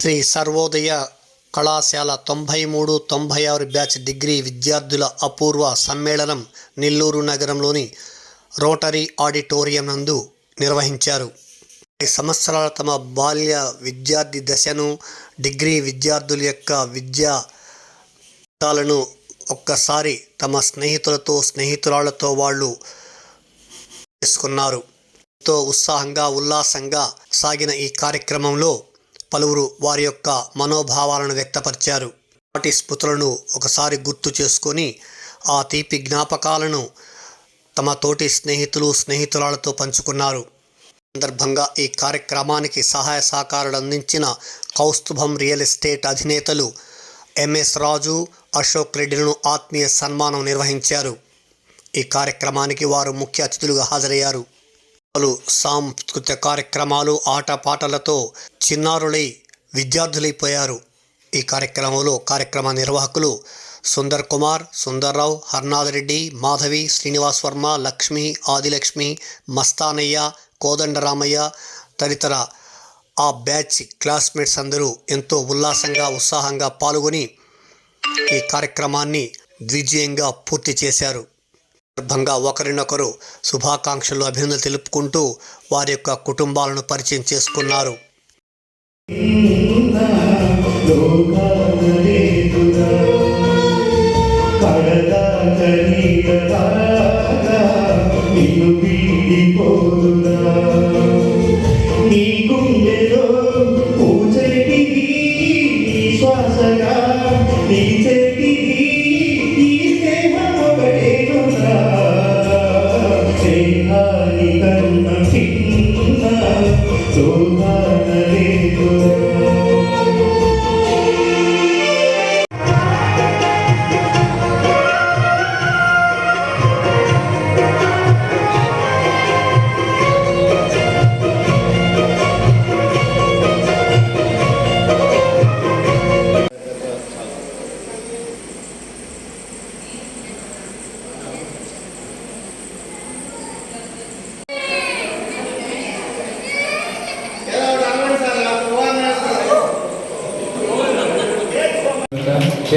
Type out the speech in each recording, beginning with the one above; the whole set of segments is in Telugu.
శ్రీ సర్వోదయ కళాశాల తొంభై మూడు తొంభై ఆరు బ్యాచ్ డిగ్రీ విద్యార్థుల అపూర్వ సమ్మేళనం నెల్లూరు నగరంలోని రోటరీ ఆడిటోరియం నందు నిర్వహించారు. ఈ సంవత్సరాల తమ బాల్య విద్యార్థి దశను డిగ్రీ విద్యార్థుల యొక్క విద్యా ఒక్కసారి తమ స్నేహితులతో స్నేహితురాళ్ళతో వాళ్ళు చేసుకున్నారు. ఎంతో ఉత్సాహంగా ఉల్లాసంగా సాగిన ఈ కార్యక్రమంలో పలువురు వారి యొక్క మనోభావాలను వ్యక్తపరిచారు. వాటి స్మృతులను ఒకసారి గుర్తు చేసుకొని ఆ తీపి జ్ఞాపకాలను తమ తోటి స్నేహితులు స్నేహితురాలతో పంచుకున్నారు. సందర్భంగా ఈ కార్యక్రమానికి సహాయ సహకారాలు అందించిన కౌస్తుభం రియల్ ఎస్టేట్ అధినేతలు ఎంఎస్ రాజు అశోక్ రెడ్డిలను ఆత్మీయ సన్మానం నిర్వహించారు. ఈ కార్యక్రమానికి వారు ముఖ్య అతిథులుగా హాజరయ్యారు. పలు సాంస్కృతిక కార్యక్రమాలు ఆటపాటలతో చిన్నారులై విద్యార్థులైపోయారు. ఈ కార్యక్రమంలో కార్యక్రమ నిర్వాహకులు సుందర్ కుమార్ సుందర్రావు హర్నాథరెడ్డి మాధవి శ్రీనివాస్ వర్మ లక్ష్మి ఆదిలక్ష్మి మస్తానయ్య కోదండరామయ్య తదితర ఆ బ్యాచ్ క్లాస్మేట్స్ అందరూ ఎంతో ఉల్లాసంగా ఉత్సాహంగా పాల్గొని ఈ కార్యక్రమాన్ని ద్విజయంగా పూర్తి చేశారు. సందర్భంగా ఒకరినొకరు శుభాకాంక్షలు అభినందనలు తెలుపుకుంటూ వారి యొక్క కుటుంబాలను పరిచయం చేసుకున్నారు. నిన్ను Tú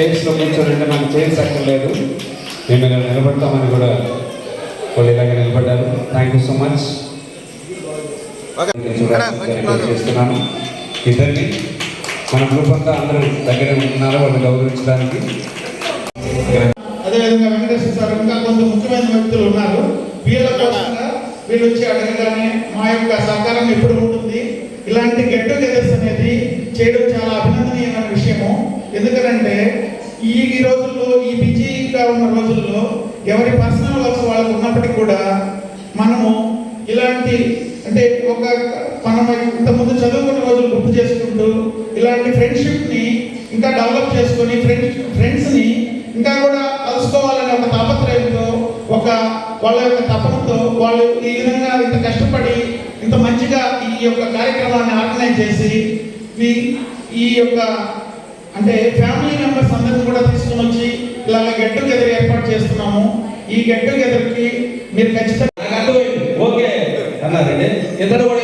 చైర్స్లో కూర్చోరంటే మనకు చైర్స్ అక్కర్లేదు మేము ఇలా నిలబడతామని కూడా వాళ్ళు ఇలాగ నిలబడ్డారు. థ్యాంక్ యూ సో మచ్ చేస్తున్నాను. ఇద్దరిని మన గ్రూప్ అంతా అందరూ దగ్గర ఉంటున్నారు వాళ్ళు గౌరవించడానికి. అదేవిధంగా వెంకటేశ్వర సార్ ఇంకా కొంత ముఖ్యమైన వ్యక్తులు ఉన్నారు. వీళ్ళ కోసంగా వీళ్ళు వచ్చి అడగగానే మా యొక్క సహకారం ఎప్పుడు ఉంటుంది ఇలాంటి గెట్ టుగెదర్స్ అనేది చేయడం చాలా అభినందనీయమైన విషయము ఎందుకంటే ఈ ఈ రోజుల్లో ఈ బిజీగా ఉన్న రోజుల్లో ఎవరి పర్సనల్ వర్క్స్ వాళ్ళకు ఉన్నప్పటికీ కూడా మనము ఇలాంటి అంటే ఒక మనం ఇంతకుముందు చదువుకున్న రోజులు గుర్తు చేసుకుంటూ ఇలాంటి ఫ్రెండ్షిప్ని ఇంకా డెవలప్ చేసుకొని ఫ్రెండ్స్ ఫ్రెండ్స్ని ఇంకా కూడా కలుసుకోవాలనే ఒక తాపత్రయంతో ఒక వాళ్ళ యొక్క తపనతో వాళ్ళు ఈ విధంగా ఇంత కష్టపడి ఇంత మంచిగా ఈ యొక్క కార్యక్రమాన్ని ఆర్గనైజ్ చేసి ఈ- ఈ యొక్క అంటే ఫ్యామిలీ మెంబర్స్ అందరిని కూడా తీసుకొని వచ్చి ఇలా గెట్ టుగెదర్ ఏర్పాటు చేస్తున్నాము. ఈ గెట్ టుగెదర్కి మీరు ఖచ్చితంగా ఓకే. అన్నారండి. ఇద్దరు కూడా